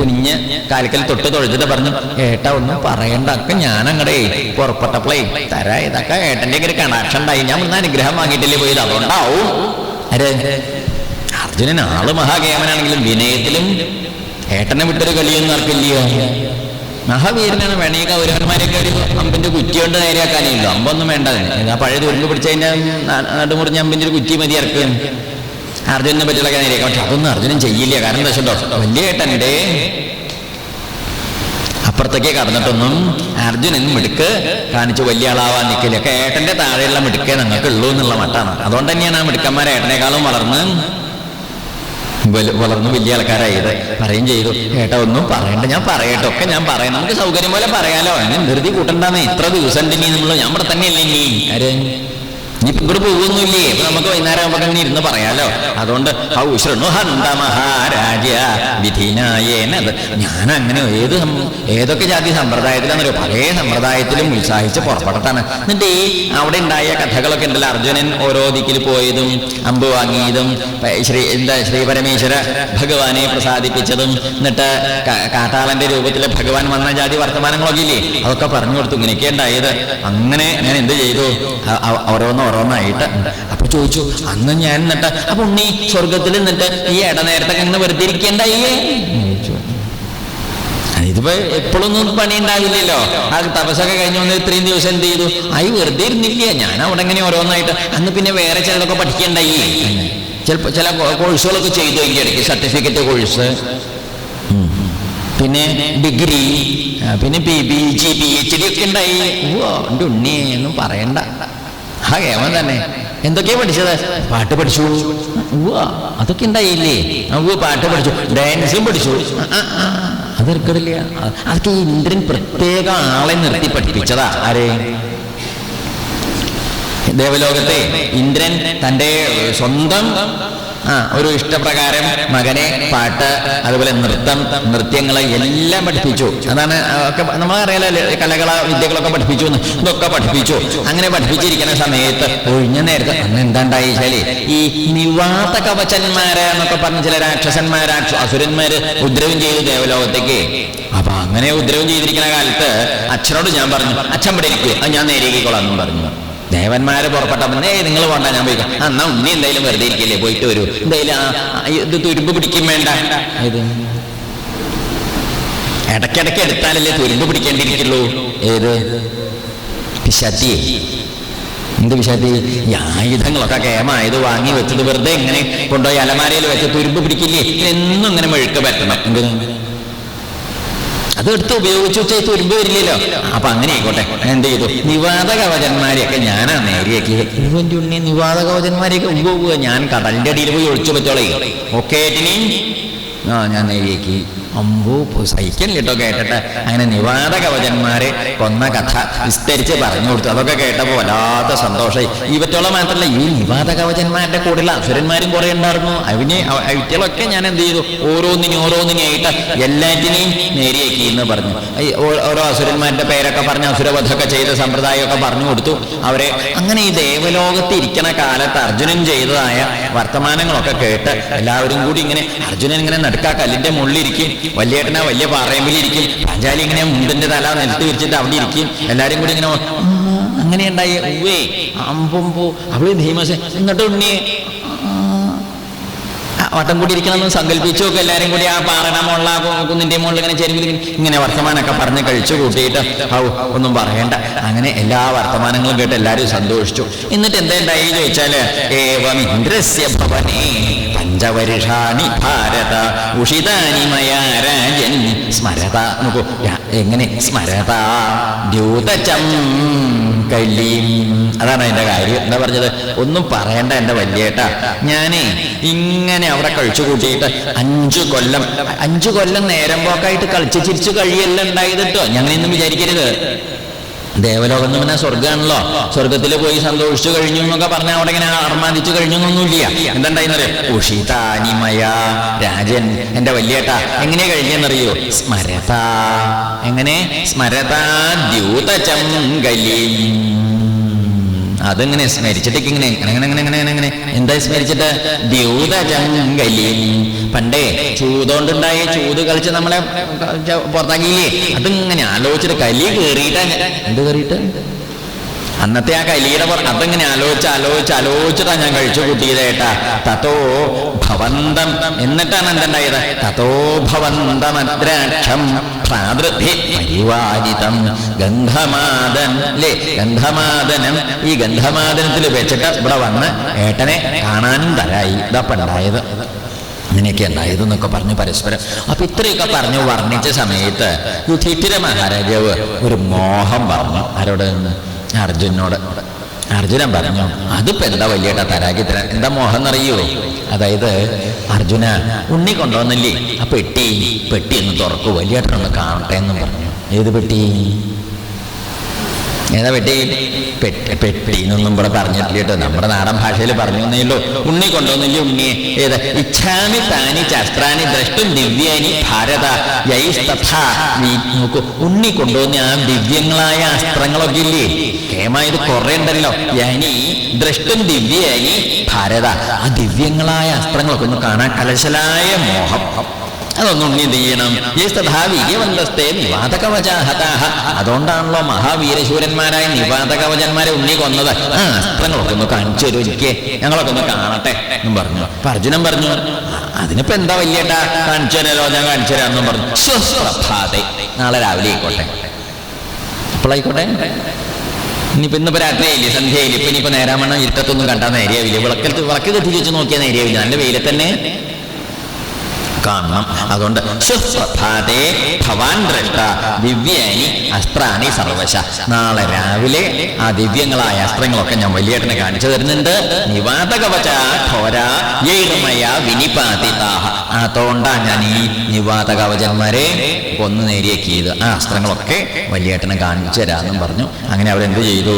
കുനിഞ്ഞ് കാലിക്കൽ തൊട്ട് തൊഴുതിട്ട് പറഞ്ഞു ഏട്ടാ ഒന്നും പറയണ്ട. ഒക്കെ ഞാൻ അങ്ങടേ പുറപ്പെട്ടപ്പോളേ തരാ ഇതൊക്കെ ഏട്ടന്റെ ഒരു കണക്ഷൻ ഉണ്ടായി. ഞാൻ ഒന്ന് അനുഗ്രഹം വാങ്ങിയിട്ടില്ലേ പോയത്? അതുകൊണ്ടാവും. അരെ അർജുനൻ ആൾ മഹാകേമനാണെങ്കിലും വിനയത്തിലും ഏട്ടനെ വിട്ടൊരു കളിയൊന്നും ആർക്കില്ലയോ? മഹാവീരനാണ് വേണമെങ്കിൽ കൗരവന്മാരെയൊക്കെ ഒരു അമ്പിന്റെ കുറ്റി കൊണ്ട് നേരെയാക്കാനില്ല അമ്പൊന്നും വേണ്ട. ആ പഴയ തുരുമ്പ് പിടിച്ചതിന്റെ നടുമുറിഞ്ഞ അമ്പിന്റെ ഒരു കുറ്റി മതി ഇറക്കുക അർജുനനെ പറ്റിയുള്ള കാര്യം പക്ഷെ അതൊന്നും അർജുനൻ ചെയ്യില്ല. കാരണം എന്താ വെച്ചിട്ടോ വലിയ ഏട്ടന്റെ അപ്പുറത്തേക്ക് കടന്നിട്ടൊന്നും അർജുനൻ മിടുക്ക് കാണിച്ച് വലിയ ആളാവാൻ നിൽക്കില്ല ഒക്കെ ഏട്ടന്റെ താഴെയുള്ള മിടുക്കേ നിങ്ങൾക്ക് ഉള്ളൂ എന്നുള്ള മട്ടാണ്. അതുകൊണ്ട് തന്നെയാണ് ആ മിടുക്കന്മാർ ഏട്ടനേക്കാളും വളർന്ന് വളർന്നു വലിയ ആൾക്കാരായത്. പറയും ചെയ്തു. ഏട്ടാ ഒന്നും പറയണ്ട. ഞാൻ പറയട്ടെ. ഒക്കെ ഞാൻ പറയാം. നമുക്ക് സൗകര്യം പോലെ പറയാലോ. അങ്ങനെ ധൃതി കൂട്ടണ്ടെന്ന് ഇത്ര ദിവസം ഉണ്ട് നമ്മൾ ഇവിടെ തന്നെയല്ലേ ഇനി? ആര്? ഇവിടെ പോകുന്നില്ലേ നമുക്ക് വൈകുന്നേരം ആകുമ്പോൾ അങ്ങനെ ഇരുന്ന് പറയാലോ. അതുകൊണ്ട് ഔ ശൃണു ഹന്ത മഹാരാജ വിധിനായേനത് ഞാൻ അങ്ങനെ ഏത് ഏതൊക്കെ ജാതി സമ്പ്രദായത്തിലാണെന്നറിയോ പല സമ്പ്രദായത്തിലും ഉത്സാഹിച്ച് പുറപ്പെടത്താണ് എന്നിട്ട് ഈ അവിടെ ഉണ്ടായ കഥകളൊക്കെ ഉണ്ടല്ലോ. അർജുനൻ ഓരോ ദിക്കിൽ പോയതും അമ്പ് വാങ്ങിയതും ശ്രീ എന്താ ശ്രീ പരമേശ്വര ഭഗവാനെ പ്രസാദിപ്പിച്ചതും എന്നിട്ട് കാട്ടാളന്റെ രൂപത്തിൽ ഭഗവാൻ വന്ന ജാതി വർത്തമാനങ്ങളൊക്കെ ഇല്ലേ? അതൊക്കെ പറഞ്ഞു കൊടുത്തു. ഇങ്ങനെയൊക്കെ ഉണ്ടായത്. അങ്ങനെ ഞാൻ എന്ത് ചെയ്തു? ഓരോന്ന് ഓരോന്നായിട്ട് അപ്പൊ ചോദിച്ചു അന്ന് ഞാൻ എന്നിട്ട് അപ്പൊ ഉണ്ണി സ്വർഗത്തിൽ നിന്നിട്ട് ഈ ഇട നേരത്തെ അങ്ങനെ വെറുതെ ഇരിക്കേണ്ടായില്ലേ? ഇതിപ്പോ എപ്പോഴൊന്നും പണി ഉണ്ടാവില്ലല്ലോ ആ തപസൊക്കെ കഴിഞ്ഞു വന്ന് ഇത്രയും ദിവസം എന്ത് ചെയ്തു? ആയി വെറുതെ ഇരുന്നില്ല. ഞാൻ അവിടെ ഇങ്ങനെ ഓരോന്നായിട്ട് അന്ന് പിന്നെ വേറെ ചിലതൊക്കെ പഠിക്കണ്ടായി ചിലപ്പോ ചില കോഴ്സുകളൊക്കെ ചെയ്തു എനിക്ക് ഇടയ്ക്ക് സർട്ടിഫിക്കറ്റ് കോഴ്സ്. പിന്നെ ഡിഗ്രി പിന്നെ P P G P H D ഒക്കെ ഉണ്ടായി. ഓ എന്റെ ഉണ്ണി ഒന്നും പറയണ്ട. ആ കേവൻ തന്നെ. എന്തൊക്കെയാ പഠിച്ചത്? പാട്ട് പഠിച്ചു. അതൊക്കെ ഉണ്ടായില്ലേ? പാട്ട് പഠിച്ചു. ഡാൻസും പഠിച്ചു. അതെടുക്കില്ല അതൊക്കെ ഇന്ദ്രൻ പ്രത്യേക ആളെ നിർത്തി പഠിപ്പിച്ചതാ. ആരെ? ദേവലോകത്തെ ഇന്ദ്രൻ തന്റെ സ്വന്തം ആ ഒരു ഇഷ്ടപ്രകാരം മകനെ പാട്ട് അതുപോലെ നൃത്തം നൃത്യങ്ങളെ എല്ലാം പഠിപ്പിച്ചു. അതാണ് ഒക്കെ നമ്മളറിയാലോ കലകള വിദ്യകളൊക്കെ പഠിപ്പിച്ചു. ഇതൊക്കെ പഠിപ്പിച്ചു. അങ്ങനെ പഠിപ്പിച്ചിരിക്കുന്ന സമയത്ത് ഒഴിഞ്ഞ നേരത്തെ അന്ന് എന്താണ്ടായി ശരി? ഈ നിവാത കവചന്മാര് എന്നൊക്കെ പറഞ്ഞ ചില രാക്ഷസന്മാർ രാക്ഷ- അസുരന്മാര് ഉദ്രവം ചെയ്തു ദേവലോകത്തേക്ക്. അപ്പൊ അങ്ങനെ ഉദ്രവം ചെയ്തിരിക്കുന്ന കാലത്ത് അച്ഛനോട് ഞാൻ പറഞ്ഞു അച്ഛൻ പഠിക്കുക ഞാൻ നേരിയേക്കോളാം എന്ന് പറഞ്ഞു. ദേവന്മാരെ പുറപ്പെട്ടപ്പോ ഏ നിങ്ങൾ പോണ്ട ഞാൻ പോയിക്കാം. എന്നാ ഉണ്ണി എന്തായാലും വെറുതെ ഇരിക്കില്ലേ പോയിട്ട് വരൂ. എന്തായാലും ഇത് തുരുമ്പ് പിടിക്കും വേണ്ട. ഇത് ഇടയ്ക്കിടയ്ക്ക് എടുത്താലല്ലേ തുരുമ്പ് പിടിക്കേണ്ടിയിരിക്കുള്ളൂ. ഏത്? പിശാത്തി എന്ത് പിശാത്തി ഈ ആയുധങ്ങളൊക്കെ കേമായത് വാങ്ങി വെച്ചത് വെറുതെ ഇങ്ങനെ കൊണ്ടുപോയി അലമാരയിൽ വെച്ച് തുരുമ്പ് പിടിക്കില്ലേ? എന്നും ഇങ്ങനെ മെഴുക്ക് പറ്റണം. എന്തിനു? അത് എടുത്ത് ഉപയോഗിച്ച് വെച്ചാൽ തുരുമ്പ് വരില്ലല്ലോ. അപ്പൊ അങ്ങനെ ആയിക്കോട്ടെ. എന്ത് ചെയ്തു? നിവാദ കവചന്മാരെയൊക്കെ ഞാനാ നേരിയാക്കി. ഇവന്റെ ഉണ്ണി നിവാദ കവചന്മാരെയൊക്കെ ഉപയോഗിക്കുക ഞാൻ കടലിന്റെ അടിയിൽ പോയി ഒളിച്ചു പറ്റോളേ. ഒക്കെ ആ ഞാൻ നേരിയേക്ക് അമ്പോ സഹിക്കണില്ല കേട്ടോ കേട്ടിട്ട്. അങ്ങനെ നിവാദ കവചന്മാരെ കൊന്ന കഥ വിസ്തരിച്ച് പറഞ്ഞു കൊടുത്തു. അതൊക്കെ കേട്ടപ്പോൾ വല്ലാത്ത സന്തോഷമായി ഇവറ്റോളം മാത്രമല്ല ഈ നിവാദ കവചന്മാരുടെ കൂടെയുള്ള അസുരന്മാരും കുറെ ഉണ്ടായിരുന്നു. അവന് ഇവറ്റകളൊക്കെ ഞാൻ എന്ത് ചെയ്തു? ഓരോന്നിനും ഓരോന്നിനെയായിട്ട് എല്ലാറ്റിനെയും നേരിയേക്കി എന്ന് പറഞ്ഞു. ഓരോ അസുരന്മാരുടെ പേരൊക്കെ പറഞ്ഞ് അസുരവധമൊക്കെ ചെയ്ത സമ്പ്രദായമൊക്കെ പറഞ്ഞു കൊടുത്തു. അവരെ അങ്ങനെ ഈ ദേവലോകത്ത് ഇരിക്കണ കാലത്ത് അർജുനൻ ചെയ്തതായ വർത്തമാനങ്ങളൊക്കെ കേട്ട് എല്ലാവരും കൂടി ഇങ്ങനെ അർജുനൻ ഇങ്ങനെ നടുക്കാ കല്ലിന്റെ മുള്ളിരിക്കും. വലിയേട്ടനാ വലിയ പാറയമ്പിലിരിക്കും. പഞ്ചാലി ഇങ്ങനെ മുണ്ടിന്റെ തല നിലത്ത് വിരിച്ചിട്ട് അവിടെ ഇരിക്കും. എല്ലാരും കൂടി ഇങ്ങനെ അങ്ങനെ ഉണ്ടായി ഉവേ അമ്പുമ്പോ അവൾ ഭീമസേ എന്നിട്ട് ഉണ്ണിയെ വട്ടം കൂടി ഇരിക്കണമെന്ന് സങ്കല്പിച്ചു ഒക്കെ എല്ലാരും കൂടി ആ പാറണ മുള്ള കുന്നിന്റെ മുകളിൽ ഇങ്ങനെ ചെരുവിൽ ഇങ്ങനെ- വർത്തമാനമൊക്കെ പറഞ്ഞ് കഴിച്ചു കൂട്ടിയിട്ട് ഒന്നും പറയണ്ട. അങ്ങനെ എല്ലാ വർത്തമാനങ്ങളും കേട്ട് എല്ലാരും സന്തോഷിച്ചു. എന്നിട്ട് ഉണ്ടായി ചോദിച്ചാൽ ഏവം ഇന്ദ്രസ്യ ഭവനേ പഞ്ചവരുഷാണി ഭാരത ഉഷിതാനി മയാ രാജൻ സ്മരത നോക്കൂ. എങ്ങനെ? സ്മരത ദ്യൂതചം കലീം അതാണ് എന്റെ കാര്യം. എന്താ പറഞ്ഞത്? ഒന്നും പറയണ്ട എന്റെ വല്യേട്ട. ഞാനേ ഇങ്ങനെ അവിടെ കഴിച്ചു കൂട്ടിയിട്ട് അഞ്ചു കൊല്ലം അഞ്ചു കൊല്ലം നേരം പോക്കായിട്ട് കളിച്ച് ചിരിച്ചു കഴിയല്ല ഉണ്ടായത് കേട്ടോ ഞങ്ങളൊന്നും വിചാരിക്കരുത്. ദേവലോകം എന്ന് പറഞ്ഞാൽ സ്വർഗമാണല്ലോ സ്വർഗത്തിൽ പോയി സന്തോഷിച്ചു കഴിഞ്ഞു എന്നൊക്കെ പറഞ്ഞാൽ അവിടെ ഇങ്ങനെ അർമാദിച്ചു കഴിഞ്ഞു എന്നൊന്നുമില്ല എന്താണ്ടായിന്നറിയോ ഉഷിതാനിമയ രാജൻ എന്റെ വല്യേട്ട എങ്ങനെ കഴിഞ്ഞെന്നറിയോ സ്മരത. എങ്ങനെ? സ്മരത ദ്യൂതചങ്കലി അതിങ്ങനെ സ്മരിച്ചിട്ട് ഇങ്ങനെ? അങ്ങനെ അങ്ങനെ അങ്ങനെ അങ്ങനെ എന്താ സ്മരിച്ചിട്ട്? ദ്യൂതജങ്കലിയും പണ്ടേ ചൂതോണ്ടുണ്ടായ ചൂത് കളിച്ച് നമ്മളെ പുറത്താക്കിയില്ലേ? അതിങ്ങനെ ആലോചിച്ചിട്ട് കലി കേറിയിട്ട് എന്ത് കേറിയിട്ട്? അന്നത്തെ ആ കലിയുടെ അതിങ്ങനെ ആലോചിച്ച് ആലോചിച്ച് ആലോചിച്ചിട്ടാ ഞാൻ കഴിച്ചു കൂട്ടിയതേട്ടാ തത്തോ ഭവന്തം. എന്നിട്ടാണ് എന്തുണ്ടായത് തതോ ഭവന്തമദ്രാക്ഷം. ഭ്രാതൃഭി പരിവാരിതം ഗന്ധമാതൻ അല്ലേ ഗന്ധമാദനം. ഈ ഗന്ധമാദനത്തിൽ വെച്ചിട്ട് ഇവിടെ വന്ന് ഏട്ടനെ കാണാനും തരായി ഇതപ്പം ഉണ്ടായത്. ഇങ്ങനെയൊക്കെ ഉണ്ടായത് എന്നൊക്കെ പറഞ്ഞു പരസ്പരം. അപ്പൊ ഇത്രയൊക്കെ പറഞ്ഞു വർണിച്ച സമയത്ത് യുധിഷ്ഠിര മഹാരാജാവ് ഒരു മോഹം പറഞ്ഞു. ആരോട്? അർജുനോട് അർജുനൻ പറഞ്ഞു അതിപ്പോ എന്താ വലിയ തരാക്കി എന്താ മോഹം എന്നറിയോ? അതായത് അർജുന ഉണ്ണി കൊണ്ടുവന്നില്ലേ? ആ പെട്ടി പെട്ടി ഒന്ന് തുറക്കൂ വലിയേട്ടനൊന്ന് കാണട്ടെ എന്നും പറഞ്ഞു. ഏത് പെട്ടി? ഏതാ പെട്ടി? പെട്ടി എന്നൊന്നും ഇവിടെ പറഞ്ഞിട്ടില്ല കേട്ടോ. നമ്മുടെ നാടൻ ഭാഷയിൽ പറഞ്ഞു എന്നേയുള്ളൂ ഉണ്ണി കൊണ്ടുവന്നില്ല ഉണ്ണിയെ ഏത്? ഇച്ഛാമി താനി ശസ്ത്രാനി ദ്രഷ്ടും ദിവ്യാനി ഭാരത നീ നോക്കൂ ഉണ്ണി കൊണ്ടുവന്ന ആ ദിവ്യങ്ങളായ അസ്ത്രങ്ങളൊക്കെ ഇല്ലേ? കേമായത് കുറെ ഉണ്ടല്ലോ. യാനി ദ്രഷ്ടും ദിവ്യാനി ഭാരത. ആ ദിവ്യങ്ങളായ അസ്ത്രങ്ങളൊക്കെ ഒന്ന് കാണാൻ കലശലായ മോഹം. അതൊന്നും നീ ചെയ്യണം നിവാതകവചാഹതാഹ. അതുകൊണ്ടാണല്ലോ മഹാവീരശൂരന്മാരായ നിവാതകവചന്മാരെ ഉണ്ണി കൊന്നത്. ആ അസ്ത്രങ്ങളൊക്കെ ഒന്ന് കാണിച്ചു തരും ഞങ്ങളൊക്കെ ഒന്ന് കാണട്ടെ എന്നും പറഞ്ഞു. അപ്പൊ അർജുനൻ പറഞ്ഞു അതിനിപ്പോ എന്താ വലിയേട്ടാ? കാണിച്ചു തരാലോ ഞാൻ കാണിച്ചു തരാമെന്നും പറഞ്ഞു സ്വപ്രഭാതെ നാളെ രാവിലെ ആയിക്കോട്ടെ. അപ്പോഴായിക്കോട്ടെ ഇനിയിപ്പോ ഇന്നിപ്പോ രാത്രിയായില്ലേ? സന്ധ്യയില്ലേ ഇപ്പൊ ഇനിയിപ്പോ നേരാമണ്ണം ഇരുട്ടത്തൊന്നും കണ്ടാൽ നേരെയാവില്ല. വിളക്കൽ വിളക്ക് കത്തിച്ച് വെച്ച് നോക്കിയാൽ നേരെയാവില്ല. നല്ല വെയിലത്തന്നെ. കാണണം. അതുകൊണ്ട് സുപ്രഭാതേ ഭവാൻ ദ്രഷ്ട ദിവ്യാനി അസ്ത്രാണി സർവശ. നാളെ രാവിലെ ആ ദിവ്യങ്ങളായ അസ്ത്രങ്ങളൊക്കെ ഞാൻ വലിയേട്ടനെ കാണിച്ചു തരുന്നുണ്ട്. നിവാതകവച ഘോര ഏഴുമയ വിനിപാതിതാഹ. അതുകൊണ്ടാ ഞാൻ ഈ നിവാതകവചന്മാരെ കൊന്നു നേരിയാക്കിയത്. ആ അസ്ത്രങ്ങളൊക്കെ വലിയേട്ടനെ കാണിച്ചു തരാമെന്നും പറഞ്ഞു. അങ്ങനെ അവരെന്ത് ചെയ്തു?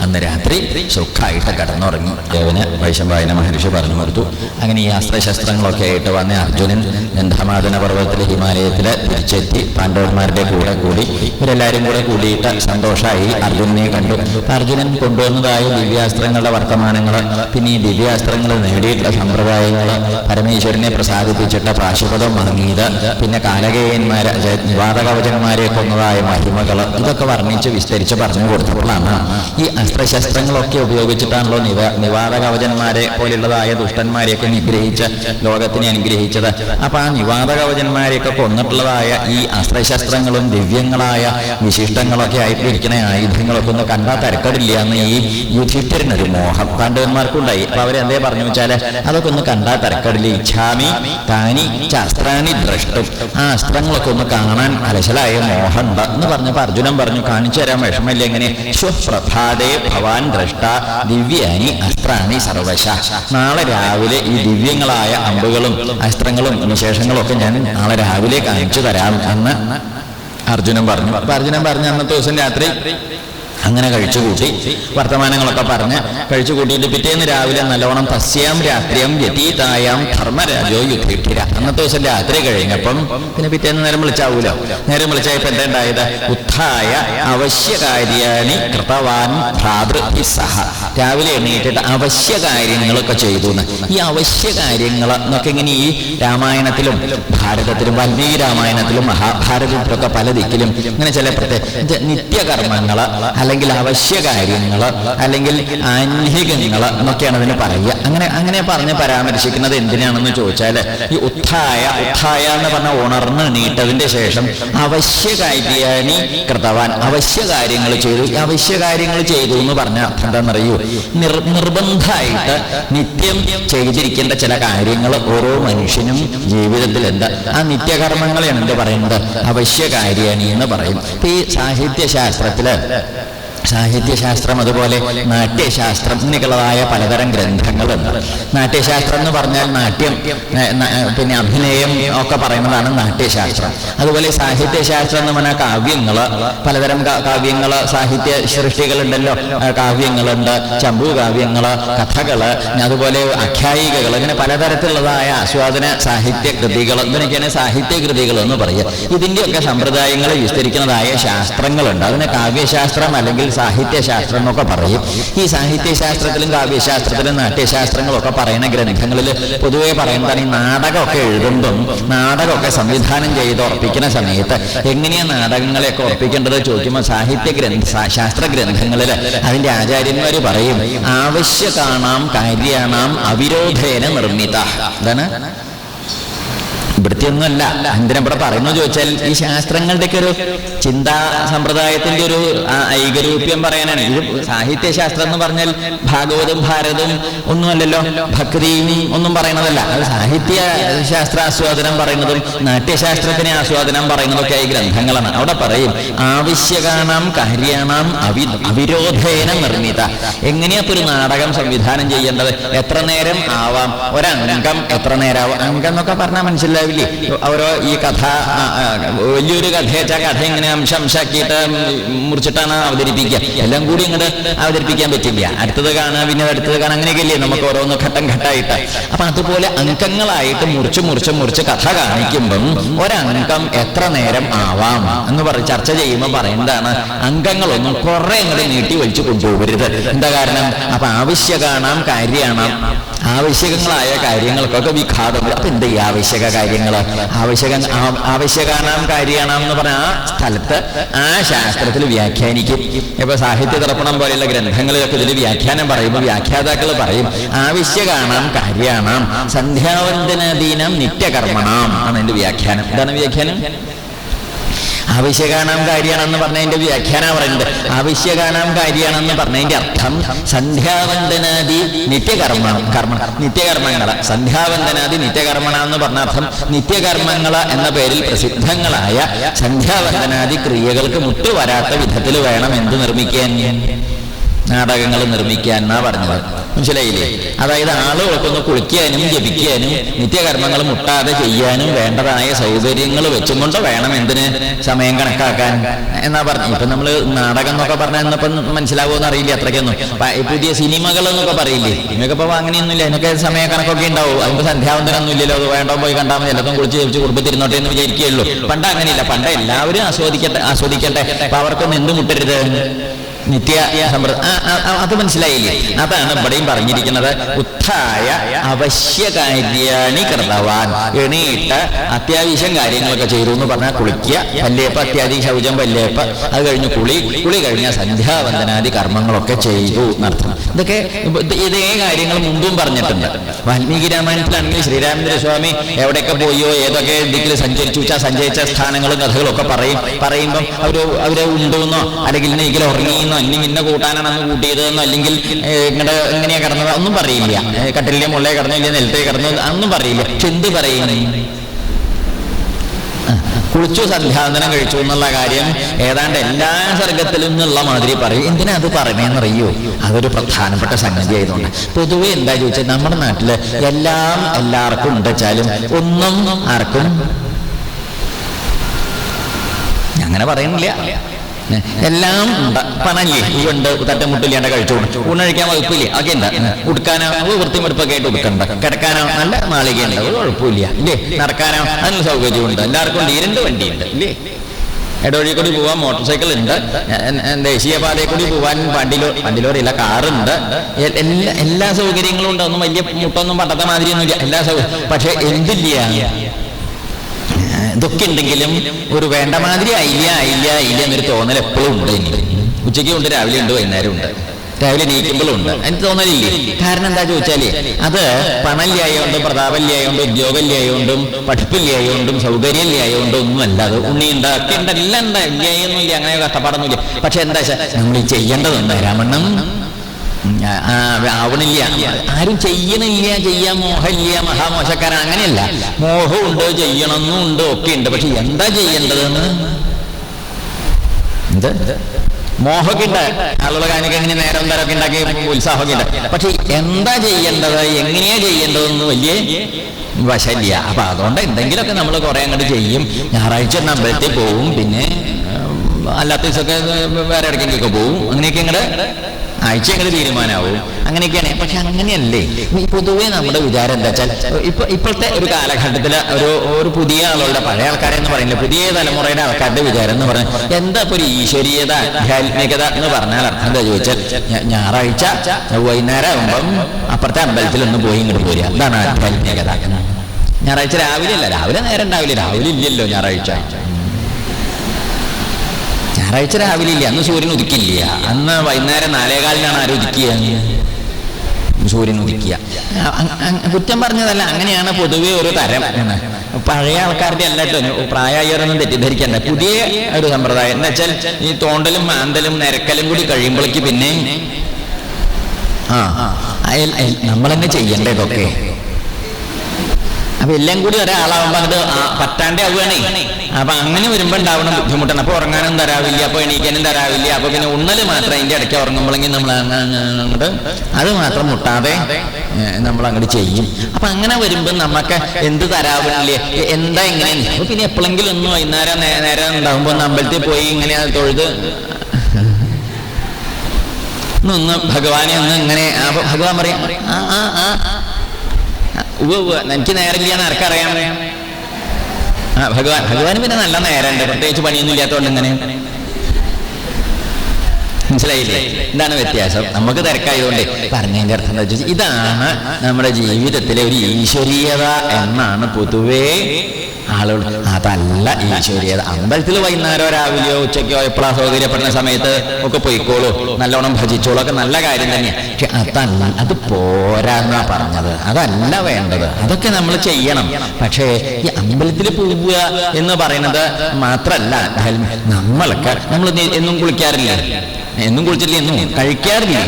അന്ന് രാത്രി സുഖമായിട്ട് കടന്നുറങ്ങി. ദേവന് വൈശംഭായന മഹർഷി പറഞ്ഞു കൊടുത്തു. അങ്ങനെ ഈ അസ്ത്രശസ്ത്രങ്ങളൊക്കെ ആയിട്ട് വന്ന അർജുനൻ ഗന്ധമാദന പർവതത്തിലെ ഹിമാലയത്തിൽ തിരിച്ചെത്തി പാണ്ഡവന്മാരുടെ കൂടെ കൂടി ഇവരെല്ലാവരും കൂടെ കൂടിയിട്ട് സന്തോഷമായി അർജുനനെ കണ്ടു. അർജുനൻ കൊണ്ടുവന്നതായ ദിവ്യാസ്ത്രങ്ങളുടെ വർത്തമാനങ്ങൾ പിന്നെ ഈ ദിവ്യാസ്ത്രങ്ങൾ നേടിയിട്ടുള്ള സമ്പ്രദായങ്ങൾ പരമേശ്വരനെ പ്രസാദിപ്പിച്ചിട്ട പ്രാശുപദം വാങ്ങിയത് പിന്നെ കാലകേയന്മാരെ നിവാദകവചന്മാരെ കൊന്നതായ മഹിമകൾ ഇതൊക്കെ വർണിച്ച് വിസ്തരിച്ച് പറഞ്ഞു കൊടുത്തപ്പോഴാണ് ഈ അസ്ത്രശസ്ത്രങ്ങളൊക്കെ ഉപയോഗിച്ചിട്ടാണല്ലോ നിവ നിവാദകവചന്മാരെ പോലുള്ളതായ ദുഷ്ടന്മാരെയൊക്കെ നിഗ്രഹിച്ച് ലോകത്തിനെ അനുഗ്രഹിച്ചത്. അപ്പൊ ആ നിവാതകവചന്മാരെയൊക്കെ കൊന്നിട്ടുള്ളതായ ഈ അസ്ത്രശസ്ത്രങ്ങളും ദിവ്യങ്ങളായ വിശിഷ്ടങ്ങളൊക്കെ ആയിട്ട് ഇരിക്കുന്ന ആയുധങ്ങളൊക്കെ ഒന്ന് കണ്ടാൽ തരക്കടില്ല എന്ന് ഈ യുധിഷ്ഠിരനൊരു മോഹം പാണ്ഡവന്മാർക്കുണ്ടായി. അപ്പൊ അവരെന്തേ പറഞ്ഞു വെച്ചാൽ അതൊക്കെ ഒന്ന് കണ്ടാൽ തരക്കടില്ല. ഇച്ഛാമി താനി ശാസ്ത്രാനി ദ്രഷ്ടും. ആ അസ്ത്രങ്ങളൊക്കെ ഒന്ന് കാണാൻ അലശലായ മോഹമുണ്ട് എന്ന് പറഞ്ഞപ്പോ അർജുനൻ പറഞ്ഞു കാണിച്ചു തരാൻ വിഷമമില്ല എങ്ങനെ സ്വപ്രഭാതേ ഭവാൻ ദ്രഷ്ട ദിവ്യാനി അസ്ത്രാണി സർവശ. നാളെ രാവിലെ ഈ ദിവ്യങ്ങളായ അമ്പുകളും അസ്ത്രങ്ങളും വിശേഷങ്ങളും ഒക്കെ ഞാൻ നാളെ രാവിലെ കാണിച്ചു തരാം എന്ന് അർജുനൻ പറഞ്ഞു. അപ്പൊ അർജുനൻ പറഞ്ഞു അന്നത്തെ ദിവസം രാത്രി അങ്ങനെ കഴിച്ചു കൂട്ടി. വർത്തമാനങ്ങളൊക്കെ പറഞ്ഞ് കഴിച്ചു കൂട്ടിയിട്ട് പിറ്റേന്ന് രാവിലെ നല്ലോണം തസ്യാം രാത്രിയം വ്യതീതായാം ധർമ്മരാജോ യുധിഷ്ഠിര. അന്നത്തെ ദിവസം രാത്രി കഴിഞ്ഞപ്പം പിന്നെ പിറ്റേന്ന് നേരം വിളിച്ചാവൂലോ. നേരം വിളിച്ചായപ്പോ എന്താ ഉണ്ടായത്? ഉത്ഥായ അവശ്യകാര്യാണി കൃതവാൻ ഭ്രാതൃഭി സഹ. രാവിലെ എണീറ്റിട്ട് അവശ്യകാര്യങ്ങളൊക്കെ ചെയ്തു ഈ അവശ്യകാര്യങ്ങൾ എന്നൊക്കെ ഇങ്ങനെ ഈ രാമായണത്തിലും ഭാരതത്തിലും വാൽമീകി രാമായണത്തിലും മഹാഭാരതത്തിലൊക്കെ പല ദിക്കിലും ഇങ്ങനെ ചില പ്രത്യേക നിത്യകർമ്മങ്ങൾ അല്ലെങ്കിൽ അവശ്യ കാര്യങ്ങൾ അല്ലെങ്കിൽ ആൻഹികങ്ങൾ എന്നൊക്കെയാണ് അതിന് പറയുക. അങ്ങനെ അങ്ങനെ പറഞ്ഞ് പരാമർശിക്കുന്നത് എന്തിനാണെന്ന് ചോദിച്ചാൽ ഈ ഉത്ഥായ ഉത്ഥായ എന്ന് പറഞ്ഞ ഉണർന്ന് നീട്ടതിന്റെ ശേഷം അവശ്യകാര്യാനി കൃതവാൻ അവശ്യ കാര്യങ്ങൾ ചെയ്തു. അവശ്യ കാര്യങ്ങൾ ചെയ്തു എന്ന് പറഞ്ഞ അർത്ഥം എന്താണെന്നറിയൂ? നിർ നിർബന്ധമായിട്ട് നിത്യം ചെയ്തിരിക്കേണ്ട ചില കാര്യങ്ങൾ ഓരോ മനുഷ്യനും ജീവിതത്തിൽ എന്ത്? ആ നിത്യകർമ്മങ്ങളെയാണ് എന്ത് പറയുന്നത്? അവശ്യകാര്യാണി എന്ന് പറയും. ഈ സാഹിത്യശാസ്ത്രത്തിൽ സാഹിത്യശാസ്ത്രം അതുപോലെ നാട്യശാസ്ത്രം എന്നുള്ളതായ പലതരം ഗ്രന്ഥങ്ങളുണ്ട്. നാട്യശാസ്ത്രം എന്ന് പറഞ്ഞാൽ നാട്യം പിന്നെ അഭിനയം ഒക്കെ പറയുന്നതാണ് നാട്യശാസ്ത്രം. അതുപോലെ സാഹിത്യശാസ്ത്രം എന്ന് പറഞ്ഞാൽ കാവ്യങ്ങൾ പലതരം കാവ്യങ്ങൾ സാഹിത്യ സൃഷ്ടികളുണ്ടല്ലോ. കാവ്യങ്ങളുണ്ട് ചമ്പു കാവ്യങ്ങൾ കഥകൾ അതുപോലെ ആഖ്യായികകൾ ഇങ്ങനെ പലതരത്തിലുള്ളതായ ആസ്വാദന സാഹിത്യ കൃതികൾ ഇതിനൊക്കെയാണ് സാഹിത്യ കൃതികൾ എന്ന് പറയുക. ഇതിന്റെയൊക്കെ സമ്പ്രദായങ്ങൾ വിസ്തരിക്കുന്നതായ ശാസ്ത്രങ്ങളുണ്ട്. അതിന് കാവ്യശാസ്ത്രം അല്ലെങ്കിൽ സാഹിത്യശാസ്ത്രം എന്നൊക്കെ പറയും. ഈ സാഹിത്യശാസ്ത്രത്തിലും കാവ്യശാസ്ത്രത്തിലും നാട്യശാസ്ത്രങ്ങളൊക്കെ പറയുന്ന ഗ്രന്ഥങ്ങളിൽ പൊതുവെ പറയുന്നതാണ് ഈ നാടകമൊക്കെ എഴുതുമ്പം നാടകമൊക്കെ സംവിധാനം ചെയ്ത് ഉറപ്പിക്കുന്ന സമയത്ത് എങ്ങനെയാ നാടകങ്ങളെയൊക്കെ ഉറപ്പിക്കേണ്ടത് ചോദിക്കുമ്പോൾ സാഹിത്യ ഗ്രന്ഥ ശാസ്ത്ര ഗ്രന്ഥങ്ങളിൽ അതിന്റെ ആചാര്യന്മാർ പറയും ആവശ്യ കാണാം കാര്യാണാം അവിരോധേന നിർമ്മിത. എന്താണ് ഇവിടുത്തെ ഒന്നുമല്ല എന്തിനാ ഇവിടെ പറയുന്നു ചോദിച്ചാൽ ഈ ശാസ്ത്രങ്ങളുടെയൊക്കെ ഒരു ചിന്താ സമ്പ്രദായത്തിന്റെ ഒരു ഐകരൂപ്യം പറയാനാണ്. ഇത് സാഹിത്യശാസ്ത്രം എന്ന് പറഞ്ഞാൽ ഭാഗവതം ഭാരതവും ഒന്നുമല്ലല്ലോ. ഭക്തിയും ഒന്നും പറയുന്നതല്ല. അത് സാഹിത്യ ശാസ്ത്ര ആസ്വാദനം പറയുന്നതും നാട്യശാസ്ത്രത്തിനെ ആസ്വാദനം പറയുന്നതൊക്കെ ഈ ഗ്രന്ഥങ്ങളാണ്. അവിടെ പറയും ആവശ്യകാണാം കാര്യാണാം അവി അവിരോധേന നിർമ്മിത. എങ്ങനെയാ ഒരു നാടകം സംവിധാനം ചെയ്യേണ്ടത്? എത്ര നേരം ആവാം? ഒരംഗം എത്ര നേരം അംഗം എന്നൊക്കെ പറഞ്ഞാൽ മനസ്സിലാവില്ലേ ഓരോ ഈ കഥ വലിയൊരു കഥ വെച്ചാൽ കഥ ഇങ്ങനെ അംശംശാക്കിയിട്ട് മുറിച്ചിട്ടാണ് അവതരിപ്പിക്കുക. എല്ലാം കൂടി ഇങ്ങോട്ട് അവതരിപ്പിക്കാൻ പറ്റില്ല. അടുത്തത് കാണാം പിന്നെ അടുത്തത് കാണാം അങ്ങനെയൊക്കെ ഇല്ലേ നമുക്ക് ഓരോന്ന് ഘട്ടം ഘട്ടമായിട്ട് അപ്പൊ അതുപോലെ അംഗങ്ങളായിട്ട് മുറിച്ച് മുറിച്ച് മുറിച്ച് കഥ കാണിക്കുമ്പം ഒരംഗം എത്ര നേരം ആവാം എന്ന് പറഞ്ഞ് ചർച്ച ചെയ്യുമ്പോൾ പറയുന്നതാണ് അംഗങ്ങളൊന്നും കുറെ ഇങ്ങോട്ട് നീട്ടി വലിച്ചു കൊണ്ടുപോകരുത്. എന്താ കാരണം? അപ്പൊ ആവശ്യ കാണാം കാര്യമാണ് ആവശ്യകങ്ങളായ കാര്യങ്ങൾക്കൊക്കെ വിഘാതം അപ്പൊ എന്ത് ഈ ആവശ്യക കാര്യങ്ങൾ ആവശ്യക ആവശ്യകാനാം കാര്യാണാം എന്ന് പറഞ്ഞ ആ സ്ഥലത്ത് ആ ശാസ്ത്രത്തിൽ വ്യാഖ്യാനിക്കും. ഇപ്പൊ സാഹിത്യ തർപ്പണം പോലെയുള്ള ഗ്രന്ഥങ്ങളിലൊക്കെ ഇതിൽ വ്യാഖ്യാനം പറയുമ്പോൾ വ്യാഖ്യാതാക്കൾ പറയും ആവശ്യകാണാം കാര്യാണാം സന്ധ്യാവന്തനാദീനം നിത്യകർമ്മണം ആണ് എന്റെ വ്യാഖ്യാനം. എന്താണ് വ്യാഖ്യാനം? ആവശ്യകാനാം കാര്യമാണെന്ന് പറഞ്ഞതിന്റെ വ്യാഖ്യാന പറയുന്നത്. ആവശ്യകാനാം കാര്യമാണെന്ന് പറഞ്ഞതിന്റെ അർത്ഥം സന്ധ്യാവന്തനാദി നിത്യകർമ്മ കർമ്മ നിത്യകർമ്മങ്ങള. സന്ധ്യാവന്തനാദി നിത്യകർമ്മണ എന്ന് പറഞ്ഞ അർത്ഥം നിത്യകർമ്മങ്ങള എന്ന പേരിൽ പ്രസിദ്ധങ്ങളായ സന്ധ്യാവന്തനാദി ക്രിയകൾക്ക് മുട്ടുവരാത്ത വിധത്തിൽ വേണം എന്ത് നിർമ്മിക്കാൻ. നാടകങ്ങൾ നിർമ്മിക്കാൻ എന്നാ പറഞ്ഞത്? മനസ്സിലായില്ലേ? അതായത് ആളുകൾക്കൊന്ന് കുളിക്കാനും ജപിക്കാനും നിത്യകർമ്മങ്ങൾ മുട്ടാതെ ചെയ്യാനും വേണ്ടതായ സൗകര്യങ്ങൾ വെച്ചും കൊണ്ട് വേണം എന്തിന്? സമയം കണക്കാക്കാൻ. എന്നാ പറഞ്ഞു? ഇപ്പൊ നമ്മൾ നാടകം എന്നൊക്കെ പറഞ്ഞാൽ ഇന്നിപ്പം മനസ്സിലാവുമെന്ന് അറിയില്ല അത്രയ്ക്കൊന്നും? പുതിയ സിനിമകൾ എന്നൊക്കെ പറയില്ലേ? നിങ്ങൾക്ക് ഇപ്പൊ അങ്ങനെയൊന്നുമില്ല. അതിനൊക്കെ സമയ കണക്കൊക്കെ ഉണ്ടാവും. അതിന് സന്ധ്യാവന്തരൊന്നും ഇല്ലല്ലോ അത് വേണ്ടോ പോയി കണ്ടാൽ മതി. എല്ലാത്തും കുളിച്ച് ജപിച്ച് കുടുംബത്തിരുന്നോട്ടെ എന്ന് വിചാരിക്കുകയുള്ളൂ. പണ്ട് അങ്ങനെയില്ല. പണ്ട് എല്ലാവരും ആസ്വദിക്കട്ടെ ആസ്വദിക്കട്ടെ. അപ്പൊ അവർക്കൊന്നും എന്ത് മുട്ടരുത്? നിത്യ അത് മനസ്സിലായില്ലേ? അതാണ് ഇവിടെയും പറഞ്ഞിരിക്കുന്നത്. ഉത്ഥായ അവശ്യകാര്യാണി കൃതവാൻ എണീട്ട് അത്യാവശ്യം കാര്യങ്ങളൊക്കെ ചെയ്തു എന്ന് പറഞ്ഞാൽ കുളിക്കുക പല്ലേപ്പ അത്യാവശ്യം ശൗചം പല്ലേപ്പ അത് കഴിഞ്ഞ് കുളി. കുളി കഴിഞ്ഞ സന്ധ്യാവന്ദനാദി കർമ്മങ്ങളൊക്കെ ചെയ്തു എന്നർത്ഥം ഇതൊക്കെ ഇത് കാര്യങ്ങൾ മുമ്പും പറഞ്ഞിട്ടുണ്ട്. വാൽമീകി രാമായണത്തിലാണെങ്കിൽ ശ്രീരാമചന്ദ്ര സ്വാമി എവിടെയൊക്കെ പോയോ ഏതൊക്കെ ദിക്കിൽ സഞ്ചരിച്ചു വെച്ചാൽ സഞ്ചരിച്ച സ്ഥാനങ്ങളും കഥകളും ഒക്കെ പറയും. പറയുമ്പം അവർ അവരെ ഉണ്ടെന്നോ? അല്ലെങ്കിൽ ഇങ്ങനെ ഉറങ്ങിയെന്നോ അല്ലെങ്കിൽ ഇന്ന കൂട്ടാനാണ് അന്ന് കൂട്ടിയതെന്നോ അല്ലെങ്കിൽ ഇങ്ങടെ എങ്ങനെയാ കിടന്നത് ഒന്നും പറയില്ല. കട്ടിലെ മുള്ളേ കിടന്നു ഇല്ല നിലത്തേ കിടന്നു ഒന്നും പറയില്ല. പക്ഷെ എന്ത് പറയും? കുളിച്ചു സന്ധ്യാന്തനം കഴിച്ചു എന്നുള്ള കാര്യം ഏതാണ്ട് എല്ലാ സർഗത്തിലും നിന്നുള്ള മാതിരി പറയും. എന്തിനാ അത് പറയണേന്നറിയോ? അതൊരു പ്രധാനപ്പെട്ട സംഗതി ആയതുകൊണ്ട്. പൊതുവെ എന്താ ചോദിച്ചാൽ നമ്മുടെ നാട്ടിൽ എല്ലാം എല്ലാവർക്കും ഉണ്ട് വെച്ചാലും ഒന്നും ആർക്കും അങ്ങനെ പറയുന്നില്ല. എല്ലാം പറഞ്ഞില്ലേ ഈ ഉണ്ട് തട്ടമുട്ടില്ലാണ്ട് കഴിച്ചോണ്ട് ഊണഴിക്കാൻ വകുപ്പില്ലേ? അതൊക്കെ ഉണ്ട്. ഉടുക്കാനോ വെടുപ്പൊക്കെ ആയിട്ട് ഉടുക്കണ്ട. കിടക്കാനോ നല്ല നാളികയുണ്ട്. ഒരു കുഴപ്പമില്ല. ഇല്ലേ? നടക്കാനോ നല്ല സൗകര്യമുണ്ട്. എല്ലാവർക്കും ഉണ്ട്. രണ്ട് വണ്ടിയുണ്ട്. ഇല്ലേ? ഇടവഴി കൂടി പോവാൻ മോട്ടോർ സൈക്കിൾ ഉണ്ട്. ദേശീയപാതയിൽ കൂടി പോവാൻ വണ്ടിലോ വണ്ടിലോറില്ല കാറുണ്ട്. എല്ലാ എല്ലാ സൗകര്യങ്ങളും ഉണ്ട്. ഒന്നും വലിയ മുട്ടൊന്നും പണ്ടത്തെ മാതിരിയൊന്നുമില്ല. എല്ലാ സൗകര്യം പക്ഷെ എന്തില്ല? ഇതൊക്കെ ഉണ്ടെങ്കിലും ഒരു വേണ്ട മാതിരി ആയില്ല ആയില്ല ആയില്ല എന്നൊരു തോന്നൽ എപ്പോഴും ഉണ്ട് എനിക്ക്. ഉച്ചയ്ക്കും ഉണ്ട് രാവിലെ ഉണ്ട് വൈകുന്നേരം ഉണ്ട്. രാവിലെ നീക്കുമ്പോഴും ഉണ്ട്. എനിക്ക് തോന്നലില്ലേ? കാരണം എന്താ ചോദിച്ചാൽ അത് പണല്യായോണ്ടും പ്രതാപല്യായോണ്ടും ഉദ്യോഗല്യായോണ്ടും പഠിപ്പില്ലായോണ്ടും സൗകര്യല്യായോണ്ടും ഒന്നും അല്ല അത് ഉണ്ണിയുണ്ട് ഒക്കെ എല്ലാം ഉണ്ട് ഇല്ലായൊന്നുമില്ല അങ്ങനെ കഷ്ടപ്പാടൊന്നുമില്ല. പക്ഷെ എന്താ നമ്മൾ ചെയ്യേണ്ടതുണ്ട്. രാമണ്ണം ആവണില്ല ആരും ചെയ്യണില്ല ചെയ്യാൻ മോഹമില്ല മഹാമോശക്കാരൻ അങ്ങനെയല്ല. മോഹമുണ്ട് ചെയ്യണമെന്നുണ്ട് ഒക്കെ ഉണ്ട് പക്ഷെ എന്താ ചെയ്യേണ്ടതെന്ന്? എന്ത്? മോഹമൊക്കെ ഉണ്ട് ആളുകളെ കാണിക്കാൻ ഇങ്ങനെ നേരം തരമൊക്കെ ഉണ്ടാക്കി ഉത്സാഹമൊക്കെ ഉണ്ട് പക്ഷെ എന്താ ചെയ്യേണ്ടത്? എങ്ങനെയാ ചെയ്യേണ്ടതെന്ന് വലിയ വശമില്ല. അപ്പൊ അതുകൊണ്ട് എന്തെങ്കിലുമൊക്കെ നമ്മൾ കുറെ അങ്ങോട്ട് ചെയ്യും. ഞായറാഴ്ച അമ്പലത്തിൽ പോവും. പിന്നെ അല്ലാത്ത ദിവസമൊക്കെ വേറെ ഇടയ്ക്കൊക്കെ പോവും. അങ്ങനെയൊക്കെ ഇങ്ങോട്ട് ആഴ്ച അങ്ങനെ തീരുമാനമാവും അങ്ങനെയൊക്കെയാണ്. പക്ഷെ അങ്ങനെയല്ലേ? ഈ പൊതുവേ നമ്മുടെ വിചാരം എന്താ വെച്ചാൽ ഇപ്പൊ ഇപ്പോഴത്തെ ഒരു കാലഘട്ടത്തിൽ ഒരു ഒരു പുതിയ ആളുകളുടെ പഴയ ആൾക്കാരെ എന്ന് പറയുന്നില്ല പുതിയ തലമുറയുടെ ആൾക്കാരുടെ വിചാരം എന്ന് പറഞ്ഞാൽ എന്താ ഒരു ഈശ്വരീയത ആധ്യാത്മികത എന്ന് പറഞ്ഞാൽ അർത്ഥം എന്താ ചോദിച്ചാൽ ഞായറാഴ്ച വൈകുന്നേരം ആകുമ്പം അപ്പുറത്തെ അമ്പലത്തിൽ ഒന്ന് പോയി ഇങ്ങോട്ട് പോരുക. അതാണ് ആധ്യാത്മികത. ഞായറാഴ്ച രാവിലെ അല്ല രാവിലെ നേരം ഉണ്ടാവില്ല? രാവിലെ ഇല്ലല്ലോ ഞായറാഴ്ച. ഞായറാഴ്ച രാവിലെ ഇല്ല അന്ന് സൂര്യൻ ഉദിക്കില്ല അന്ന് വൈകുന്നേരം നാലേകാലിനാണ് ആരും സൂര്യൻ ഉദിക്കുക കുറ്റം പറഞ്ഞതല്ല അങ്ങനെയാണ് പൊതുവെ ഒരു തരം. പഴയ ആൾക്കാരുടെ അല്ല കേട്ടോ പ്രായമായവരൊന്നും തെറ്റിദ്ധരിക്കണ്ട പുതിയ ഒരു സമ്പ്രദായം എന്ന് വെച്ചാൽ ഈ തോണ്ടലും മാന്തലും നിരക്കലും കൂടി കഴിയുമ്പോഴേക്ക് പിന്നെ ആ നമ്മൾ തന്നെ ചെയ്യണ്ടേ ഇതൊക്കെ അപ്പൊ എല്ലാം കൂടി ഒരാളാവുമ്പോ അത് പറ്റാണ്ടേ ആവുകയാണേ. അപ്പൊ അങ്ങനെ വരുമ്പോ ഉണ്ടാവണ ബുദ്ധിമുട്ടാണ്. അപ്പൊ ഉറങ്ങാനും തരാവില്ല അപ്പൊ എണീക്കാനും തരാവില്ല. അപ്പൊ പിന്നെ ഉണ്ണൽ മാത്രം അതിന്റെ ഇടയ്ക്ക് ഉറങ്ങുമ്പോഴെങ്കിൽ നമ്മൾ അങ്ങോട്ട് അത് മാത്രം മുട്ടാതെ നമ്മൾ അങ്ങോട്ട് ചെയ്യും. അപ്പൊ അങ്ങനെ വരുമ്പോ നമുക്ക് എന്ത് തരാവില്ലേ എന്താ ഇങ്ങനെ? അപ്പൊ പിന്നെ എപ്പോഴെങ്കിലും ഒന്ന് വൈകുന്നേരം നേരെ ഒന്ന് അമ്പലത്തിൽ പോയി ഇങ്ങനെ തൊഴുത് ഒന്ന് ഭഗവാനെ ഒന്ന് ഇങ്ങനെ ഭഗവാൻ പറയും ആ ആ ആ എനിക്ക് നേരമില്ലാന്ന് ആർക്കറിയാം ആ ഭഗവാൻ. ഭഗവാൻ പിന്നെ നല്ല നേരമുണ്ട്. പ്രത്യേകിച്ച് പണിയൊന്നും ഇല്ലാത്തതുകൊണ്ട് ഇങ്ങനെ. മനസ്സിലായില്ലേ? എന്താണ് വ്യത്യാസം. നമുക്ക് തിരക്കായതുകൊണ്ട് പറഞ്ഞതിന്റെ അർത്ഥം എന്താ വെച്ചാൽ ഇതാണ് നമ്മുടെ ജീവിതത്തിലെ ഒരു ഈശ്വരീയത എന്നാണ് പൊതുവേ ആളുകൾ. അതല്ല ഈശ്വരീയത. അമ്പലത്തിൽ വൈകുന്നേരം രാവിലെയോ ഉച്ചയ്ക്കോ എപ്പോഴാ സൗകര്യപ്പെടുന്ന സമയത്ത് ഒക്കെ പോയിക്കോളൂ. നല്ലോണം ഭജിച്ചോളൂ. ഒക്കെ നല്ല കാര്യം തന്നെയാണ് പക്ഷെ അതല്ല അത് പോരാന്നാ പറഞ്ഞത്. അതല്ല വേണ്ടത്. അതൊക്കെ നമ്മൾ ചെയ്യണം. പക്ഷേ ഈ അമ്പലത്തിൽ പോവുക എന്ന് പറയുന്നത് മാത്രല്ല നമ്മളൊക്കെ നമ്മൾ എന്നും കുളിക്കാറില്ല? എന്നും കുളിച്ചില്ല എന്നും കഴിക്കാറില്ല.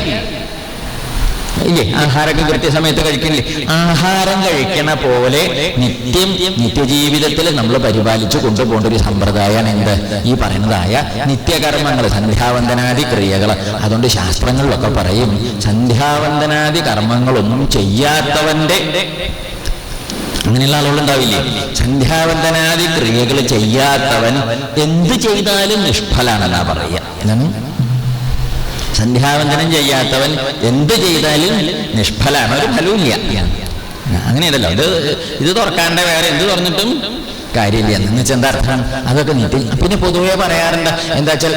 ഇല്ലേ? ആഹാരമൊക്കെ കൃത്യസമയത്ത് കഴിക്കില്ലേ? ആഹാരം കഴിക്കണ പോലെ നിത്യം നിത്യജീവിതത്തിൽ നമ്മൾ പരിപാലിച്ചു കൊണ്ടുപോകേണ്ട ഒരു സമ്പ്രദായമാണ് എന്ത്? ഈ പറയുന്നതായ നിത്യകർമ്മങ്ങൾ സന്ധ്യാവന്തനാദി ക്രിയകൾ. അതുകൊണ്ട് ശാസ്ത്രങ്ങളിലൊക്കെ പറയും സന്ധ്യാവന്തനാദി കർമ്മങ്ങളൊന്നും ചെയ്യാത്തവന്റെ അങ്ങനെയുള്ള ആളുകളുണ്ടാവില്ലേ സന്ധ്യാവന്തനാദി ക്രിയകൾ ചെയ്യാത്തവൻ എന്ത് ചെയ്താലും നിഷ്ഫലാണെന്നാ പറയുക. സന്ധ്യാവന്തനം ചെയ്യാത്തവൻ എന്ത് ചെയ്താലും നിഷ്ഫലാണ് ഒരു ഫലവുമില്ല. അങ്ങനെയല്ലല്ലോ. ഇത് ഇത് തുറക്കാണ്ട് വേറെ എന്ത് തുറന്നിട്ടും കാര്യമില്ല. എന്ന് വെച്ചാൽ എന്താ അർത്ഥം? അതൊക്കെ നീട്ടി. പിന്നെ പൊതുവെ പറയാറുണ്ട് എന്താ വെച്ചാൽ